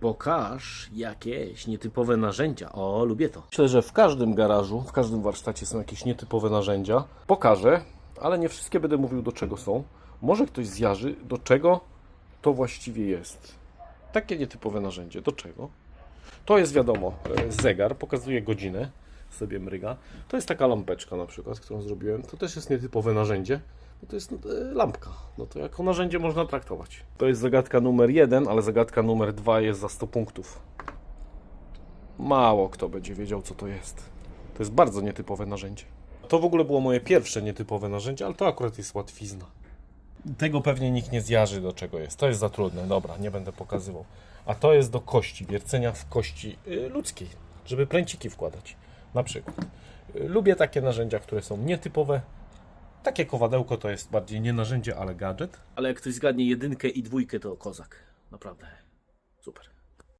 Pokaż jakieś nietypowe narzędzia. O, lubię to. Myślę, że w każdym garażu, w każdym warsztacie są jakieś nietypowe narzędzia. Pokażę, ale nie wszystkie będę mówił do czego są. Może ktoś zjarzy, do czego to właściwie jest. Takie nietypowe narzędzie. Do czego? To jest wiadomo, e, zegar, pokazuje godzinę, sobie mryga. To jest taka lampeczka na przykład, którą zrobiłem. To też jest nietypowe narzędzie. No to jest e, lampka. No to jako narzędzie można traktować. To jest zagadka numer jeden, ale zagadka numer dwa jest za 100 punktów. Mało kto będzie wiedział, co to jest. To jest bardzo nietypowe narzędzie. To w ogóle było moje pierwsze nietypowe narzędzie, ale to akurat jest łatwizna. Tego pewnie nikt nie zjarzy do czego jest. To jest za trudne, dobra, nie będę pokazywał. A to jest do kości, wiercenia w kości y, ludzkiej, żeby pręciki wkładać. Na przykład. Lubię takie narzędzia, które są nietypowe. Takie kowadełko to jest bardziej nie narzędzie, ale gadżet. Ale jak ktoś zgadnie jedynkę i dwójkę, to kozak. Naprawdę. Super.